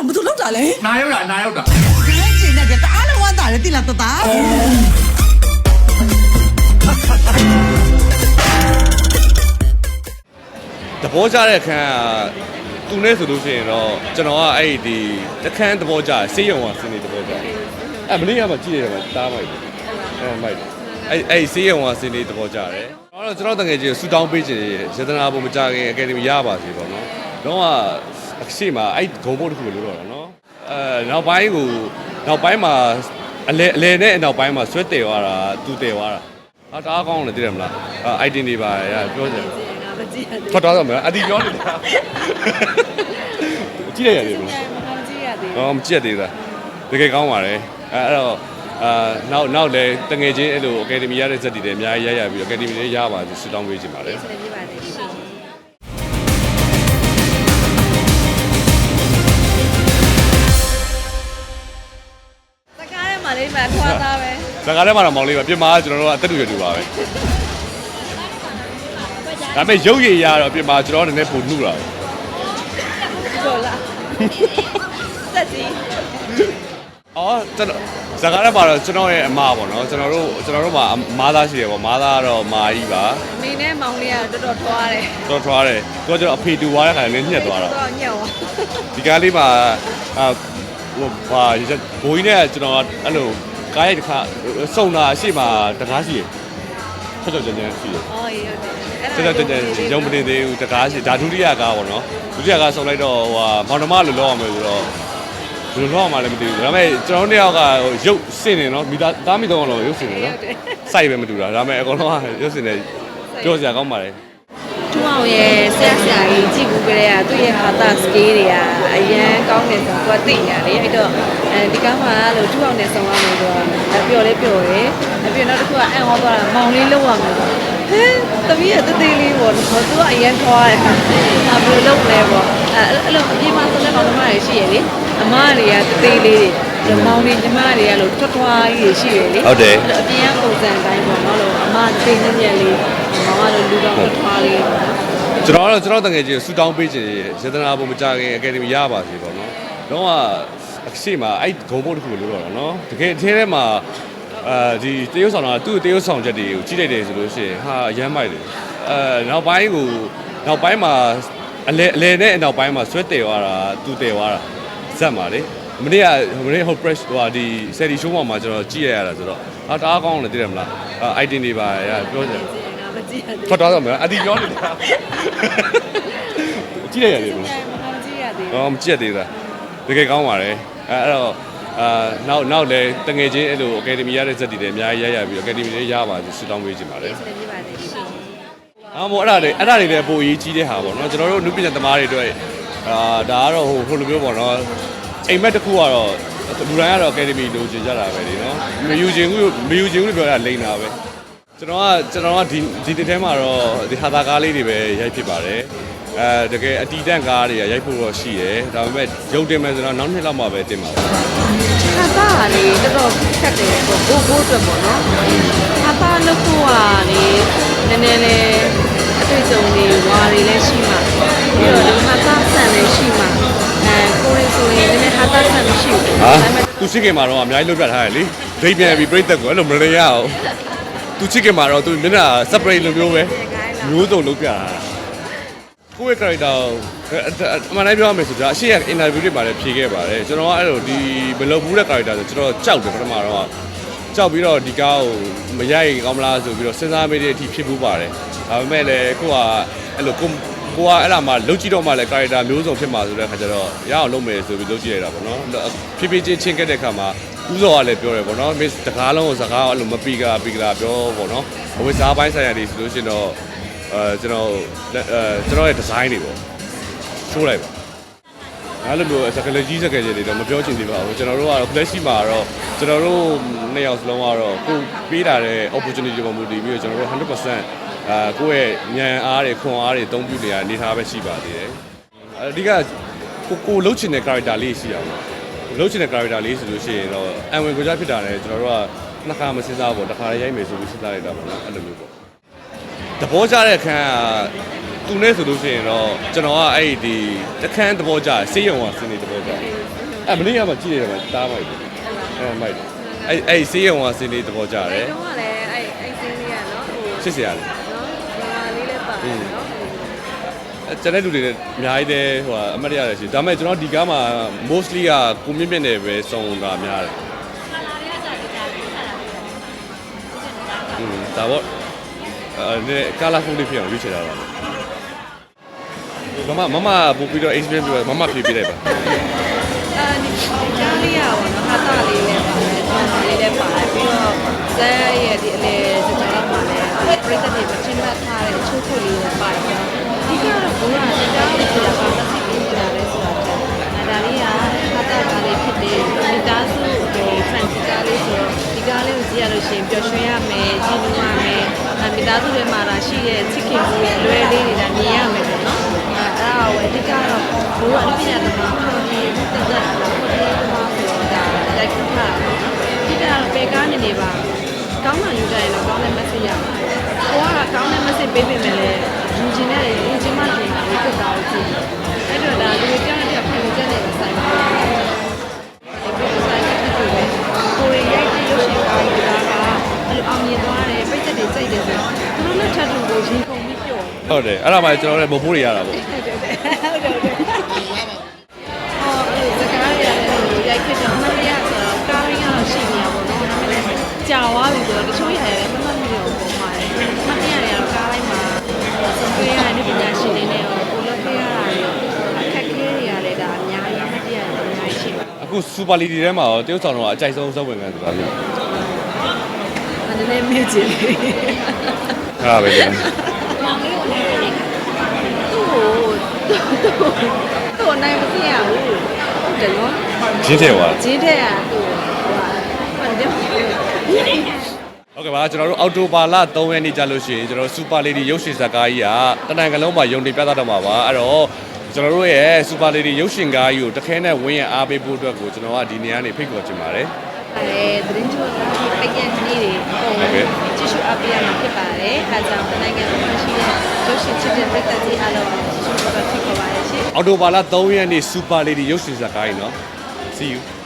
တော့ဘာလို့လောက်တာလဲနာရောက်တာနာရောက်တာခိုင်းချင်တဲ့ကတအားလုံးဝမ်းသာတယ်တိလာတတာသဘောကျတဲ့အခန်းကသူနဲ့ဆိုလို့ရှိရင်တော့ကျွန်တော်ကအဲ့ဒီတခန်းသဘောကျစေးရုံကစနေသဘောကျအဲ့မလေးကမှကြည့်ရတယ်မှာတားမိုက်တယ်အဲ့မိုက်တယ်အဲ့အဲ့စေးရုံကစနေသဘောကျတယ်ကျွန်တော်ကျွန်တော်တကယ်ကြီးဆူတောင်းပေးခြင်းရတနာဘုံမကြခင်အကယ်ဒမီရပါစေပေါ့နော် တော့အရှိမအဲ့ဂုံဘုတ်တစ်ခုပဲလို့တော့တာနော်အဲနောက်ပိုင်းကိုနောက်ပိုင်းမှာအလဲအလဲနဲ့နောက်ပိုင်းမှာဆွဲတယ်သွားတာသူတယ်သွားတာအာတအားကောင်းတယ်သိတယ်မလားအဲ့ item တွေပါရပြောကြတယ်မကြည့်ရသေးဖတ်တော့မယ်အတီပြောနေတာကြည့်ရရတယ်ဘယ်လိုဘူးမကြည့်ရသေးဟောမကြည့်ရသေးတာတကယ်ကောင်းပါတယ်အဲအဲ့တော့အာနောက်နောက်လည်းတငယ်ချင်းအဲ့လိုအကယ်ဒမီရတဲ့ဇက်တွေလည်းအများကြီးရရပြီးတော့အကယ်ဒမီလေးရပါစေဆူတောင်းပေးချင်ပါတယ် လေးမှထွားသားပဲဇာတ်ကားထဲမှာတော့မောင်လေးပါပြင်မာကကျွန်တော်တို့ကအသက်တူရတူပါပဲဒါပေမဲ့ရုပ်ရည်ရတော့ပြင်မာကျွန်တော်နည်းနည်းပိုနှုတာပဲကျော်လာတက်ကြီးအော်ကျွန်တော်ဇာတ်ကားထဲမှာတော့ကျွန်တော်ရဲ့အမပေါ့နော်ကျွန်တော်တို့ကျွန်တော်တို့မှာမားသားရှိတယ်ပေါ့မားသားကတော့မာကြီးပါအမေနဲ့မောင်လေးကတော်တော်ထွားတယ်တော်ထွားတယ်သူကကျွန်တော်အဖေတူသွားတဲ့ခါလည်းညှက်သွားတာတော်ညက်သွားဒီကားလေးမှာအာဟိုဘာဘိုးကြီးနဲ့ကျွန်တော်အဲ့လို ကားရိုက်တစ်ခါစုံတာအရှိမတကားရှိရချက်ချက်ကြမ်းကြမ်းရှိရအော်ရေဟုတ်တယ်ချက်ချက်ကြမ်းကြမ်းရုံမတင်သေးဘူးတကားရှိဒါဒုတိယကားပေါ့နော်ဒုတိယကားစုံလိုက်တော့ဟိုဟာမောင်နှမလိုလောက်အောင်မယ်ဆိုတော့ဘယ်လိုလောက်အောင်မှလည်းမသိဘူးဒါပေမဲ့ကျွန်တော်တို့နှစ်ယောက်ကဟိုရုပ်စင်နေနော်မိသားသားမိတော့တော့ရုပ်စင်နေနော်စိုက်ပဲမတူတာဒါပေမဲ့အကုန်လုံးကရုပ်စင်နေပြောစရာကောင်းပါလေ ထူအောင်ရဲ့ဆရာဆရာကြီးကြည့်ဘူးကြတဲ့ကသူ့ရဲ့ဟာတာစကေးတွေကအရန်ကောင်းတယ်ဆိုတော့သူကသိညာလေအဲ့တော့အဲဒီကမှလို့ထူအောင်နဲ့ဆောင်ရမယ်ဆိုတော့ပျော်လေးပျော်တယ်အပြင်နောက်တစ်ခုကအန်ဟောသွားတာမောင်လေးလောက်ရမယ်ဟဲသမီးရဲ့တသေးလေးပေါ့နော်သူကအရန်ထွားတယ်အဘယ်လိုလုပ်လဲပေါ့အဲအဲ့လိုအပြင်မှာဆိုတဲ့ကောင်မတွေရှိရလေအမတွေကတသေးလေးတွေမောင်လေးညီမတွေကလို့ထွတ်ထွားကြီးရှိရလေဟုတ်တယ်အဲ့တော့အပြင်ကပုံစံတိုင်းပေါ့နော်လို့အမသိနေညက်လေး မောင်ကလို့လူတော်ထွတ်ထွားလေးပေါ့နော်ကျွန်တော်ကတော့ကျွန်တော်တကယ်ကြီးဆူတောင်းပေးခြင်းရတနာဘုံမကြခင်အကယ်ဒမီရပါစေပေါ့နော်တော့အရှိမအဲ့ဂုံဘုတ်တစ်ခုပဲလို့တော့တာနော်တကယ်အထဲထဲမှာအာဒီတရုတ်ဆောင်တာသူ့တရုတ်ဆောင်ချက်တွေကိုကြည့်လိုက်တယ်ဆိုလို့ရှိရင်ဟာအရမ်းမိုက်တယ်အဲနောက်ပိုင်းကိုနောက်ပိုင်းမှာအလဲအလဲနဲ့နောက်ပိုင်းမှာဆွဲတယ်သွားတာသူတယ်သွားတာဇက်ပါလေမနေ့ကမနေ့ဟို press ဟိုဒီ series show မှာကျွန်တော်ကြည့်ရရတာဆိုတော့ဟာတအားကောင်းတယ်သိတယ်မလားအဲ item တွေပါရပြောကြတယ်မ ကြည့်ရသေးဖတ်တော့မယ်အတီပြောနေတာကြည့်ရရတယ်ဘယ်လိုဘူးမကြည့်ရသေး။အော်မကြည့်ရသေးတာ။တကယ်ကောင်းပါတယ်။အဲအဲ့တော့အာနောက်နောက်လည်းတငယ်ချင်းအဲ့လိုအကယ်ဒမီရတဲ့ဇက်တွေလည်းအများကြီးရရပြီးတော့အကယ်ဒမီလေးရပါစေဆူတောင်းပေးချင်ပါတယ်ဘူးကြည့်ပါသေးရှင်။အာမို့အဲ့ဒါတွေအဲ့ဒါတွေလည်းပိုအရေးကြီးတဲ့ဟာပေါ့နော်။ကျွန်တော်တို့နုပညာသမားတွေအတွက်အာဒါကတော့ဟိုဟိုလိုမျိုးပေါ့နော်။အိမ်မက်တစ်ခုကတော့လူတိုင်းကတော့အကယ်ဒမီလိုချင်ကြတာပဲလေနော်။မယူချင်ဘူးမယူချင်ဘူးလို့ပြောတာလိမ့်တာပဲ။ ကျွန်တော်ကကျွန်တော်ကဒီဒီတစ်ထဲမှာတော့ဒီဟာသာကားလေးတွေပဲရိုက်ဖြစ်ပါတယ်။အဲတကယ်အတီတန့်ကားတွေကရိုက်ဖို့တော့ရှိတယ်။ဒါပေမဲ့ရုံတင်မယ်ဆိုတော့နောက်နှစ်လောက်မှပဲတင်ပါပါဟာသားကလေတော်တော်ခက်တယ်ပေါ့ဘိုးဘိုးအတွက်ပေါ့နော်ဟာသားလုပ်ဖို့ကလေနည်းနည်းလေးအတွေ့အကြုံတွေဝါတွေလည်းရှိမှပြီးတော့ဒီဟာသားဆန်လည်းရှိမှအဲကိုရီဆိုရင်နည်းနည်းဟာသားဆန်မရှိဘူးဟာဒါပေမဲ့သူချစ်ခင်မှာတော့အများကြီးလုပ်ပြထားတယ်လေဒိတ်ပြန်ပြီးပြိတ္တကိုအဲ့လိုမလဲရအောင် သူချစ်ခင်မှာတော့သူမျက်နှာ separate လိုမျိုးပဲမျိုးစုံလုပ်ပြတာကိုယ့်ရဲ့ character ကိုအမှန်တမ်းပြောရမယ်ဆိုတော့အရှိရ interview တွေမှာလည်းဖြေခဲ့ပါတယ်ကျွန်တော်ကအဲ့လိုဒီမလုပ်ဘူးတဲ့ character ဆိုကျွန်တော်ကြောက်တယ်ပထမတော့ကြောက်ပြီးတော့ဒီကားကိုမရိုက်ကောင်းမလားဆိုပြီးတော့စဉ်းစားမိတဲ့အထိဖြစ်ပူးပါတယ်ဒါပေမဲ့လည်းကိုကအဲ့လိုကိုကိုကအဲ့ဒါမှလုတ်ကြည့်တော့မှလည်း character မျိုးစုံဖြစ်မှာဆိုတဲ့ခါကျတော့ရအောင်လုပ်မယ်ဆိုပြီးလုတ်ကြည့်ရတာပေါ့နော်ဖြည်းဖြည်းချင်းချင်းခဲ့တဲ့ခါမှာ ဥစောကလည်းပြောတယ်ပေါ့နော် miss တကားလုံးကိုစကားအဲ့လိုမပီကပီကလာပြောပေါ့နော်အဝိစားပိုင်းဆိုင်ရာတွေဆိုလို့ရှိရင်တော့အဲကျွန်တော်အဲကျွန်တော်ရဲ့ design တွေပေါ့ရှိုးလိုက်ပါအဲ့လိုမျိုးစကလေးကြီးစကလေးတွေတော့မပြောချင်သေးပါဘူးကျွန်တော်တို့ကတော့ flash မှာတော့ကျွန်တော်တို့နှစ်ယောက်စလုံးကတော့ကိုပေးတာတဲ့ opportunity ပေါ်မူတည်ပြီးတော့ကျွန်တော်တို့100%အာကိုယ့်ရဲ့ဉာဏ်အားတွေခွန်အားတွေအသုံးပြုနေရအနေထားပဲရှိပါသေးတယ်အဓိကကိုကိုလှုပ်ချင်တဲ့ character လေးရှိရပါဘူး လှုပ်ချင်တဲ့ character လေးဆိုလို့ရှိရင်တော့အံဝင်ကိုကြဖြစ်တာနဲ့ကျွန်တော်တို့ကနှစ်ခါမစဉ်းစားဘူးတစ်ခါရိုက်မယ်ဆိုပြီးစဉ်းစားလိုက်တာပေါ့နော်အဲ့လိုမျိုးပေါ့သဘောကျတဲ့အခန်းကသူနဲ့ဆိုလို့ရှိရင်တော့ကျွန်တော်ကအဲ့ဒီတခန်းသဘောကြစေးရုံကစင်းနေသဘောကြအဲ့မနေ့ကမှကြည့်ရတယ်မှာတားမိုက်တယ်အဲ့မိုက်တယ်အဲ့အဲ့စေးရုံကစင်းနေသဘောကြတယ်တုန်းကလည်းအဲ့အဲ့စင်းလေးကနော်ဟိုချစ်စရာလေနော်ညီမလေးလည်းပါတယ်နော်အဲ့ ကျန်တဲ့လူတွေလည်းအများကြီးတည်းဟိုအမတ်ရရတယ်ရှိဒါပေမဲ့ကျွန်တော်ဒီကားမှာ mostly ကကိုမြင့်မြင့်နဲ့ပဲစုံတာများတယ်อืมဒါပေါ့အဲကာလာဖုန်းလေးဖြစ်အောင်ရွေးချယ်တာပါမမမမပို့ပြီးတော့ experience ပြောမမဖြေပြလိုက်ပါအာဒီကြားလေးရပါတော့ဟာတာလေးလည်းပါတယ်။ဟာလေးလည်းပါတယ်ပြီးတော့ဇက်ရဲ့ဒီအလေစကြဝဠာမှာလည်းပြိတ္တတွေမချင်းမှတ်ထားတဲ့အချိုးချိုးလေးလည်းပါတယ်။ဒီကတော့ ဘုရားတရားကိုဆိုတာပါမသိဘူးဆိုတာလဲဆိုတာကဒါလေးကဟာတာပါလေးဖြစ်တဲ့မိသားစုဒီ fan ကြားလေးဆိုတော့ဒီကားလေးကိုကြည့်ရလို့ရှိရင်ပျော်ရွှင်ရမယ်ကြည်နူးရမယ်အဲမိသားစုတွေမှာလာရှိတဲ့ချစ်ခင်မှုရဲ့လွယ်လေးတွေလည်းမြင်ရမယ်ပေါ့နော်အဲအဲ့ဒါကိုအဓိကတော့ဘိုးကအပြည့်အစုံမှာပေါ်ပြီးတက်တက်လာပေါ်ပြီးမှာဆိုတော့ဒါတိုက်ခတ်တာပေါ့နော်ဒီကတော့ပေကားနေနေပါကောင်းမှယူကြရင်တော့ကောင်းတဲ့ message ရပါတယ်။ကိုကကောင်းတဲ့ message ပေးပေမဲ့လည်း ယူချင်တဲ့ယူချင်မှယူတာကိုဖြစ်တာကိုကြည့်။အဲ့တော့ဒါလူတွေကြောက်တဲ့ဖန်ချက်နဲ့ဆိုင်ပါတယ်။ဒီလိုဆိုင်ဖြစ်တယ်ကိုရီရိုက်တဲ့ရုပ်ရှင်ကားကြီးကအဲ့လိုအောင်မြင်သွားတယ်ပြည့်တဲ့တွေစိတ်တယ်ဆိုတော့သူတို့နဲ့ထပ်တူကိုရင်ကုန်ပြီးပြော့ဟုတ်တယ်အဲ့ဒါမှကျွန်တော်လည်းမဖိုးတွေရတာပေါ့ဟုတ်တယ်ဟုတ်တယ်ဟုတ်တယ်အော်အဲ့စကားရရတယ်ရိုက်ဖြစ်တော့မရရဆိုတော့ကားရင်းကတော့ရှိနေရပါတော့ဒါပေမဲ့ကြာသွားပြီဆိုတော့တချို့ရရ စူပါလီတီထဲမှာရောတရုတ်ဆောင်တော့အကြိုက်ဆုံးစုပ်ဝင်ခံဆိုတာလေမန္တလေးမြို့ကြီးလေးအဲ့ဒါပဲလေသူ့ကိုသူ့ကိုနိုင်မသိရဘူးဟုတ်တယ်နော်ဂျင်းထဲသွားဂျင်းတဲ့ကသူ့ဟိုဟာမှန်တယ်ဟုတ်ကဲ့ပါကျွန်တော်တို့အောက်တိုဘာလ3ရက်နေ့ကြာလို့ရှိရင်ကျွန်တော်စူပါလီတီရုပ်ရှင်ဇာတ်ကားကြီးကတနင်္ဂနွေလုံးမှာယုံတင်ပြသတော့မှာပါအဲ့တော့ ကျွန်တော်တို့ရဲ့ Super Lady ရုပ်ရှင်ကားကြီးကိုတခဲနဲ့ဝင်းရအားပေးဖို့အတွက်ကိုကျွန်တော်ကဒီနေရာနေဖိတ်ခေါ်ချင်ပါတယ်ပါတယ်သတင်းထုတ်ပြန်ပြန်နေ့တွေအကုန်ကြည့်ရှုအပ်ရမှာဖြစ်ပါတယ်အဲဒါကြောင့်နိုင်ငံတော်မှာရှိတဲ့ရုပ်ရှင်ချစ်တဲ့ပြည်သက်ကြီးအားလုံးကိုကြည့်ရှုပေးပါဖြစ်ပါတယ်ရှင်အော်တိုဘာလ3ရက်နေ့ Super Lady ရုပ်ရှင်ဇာတ်ကားကြီးနော် See you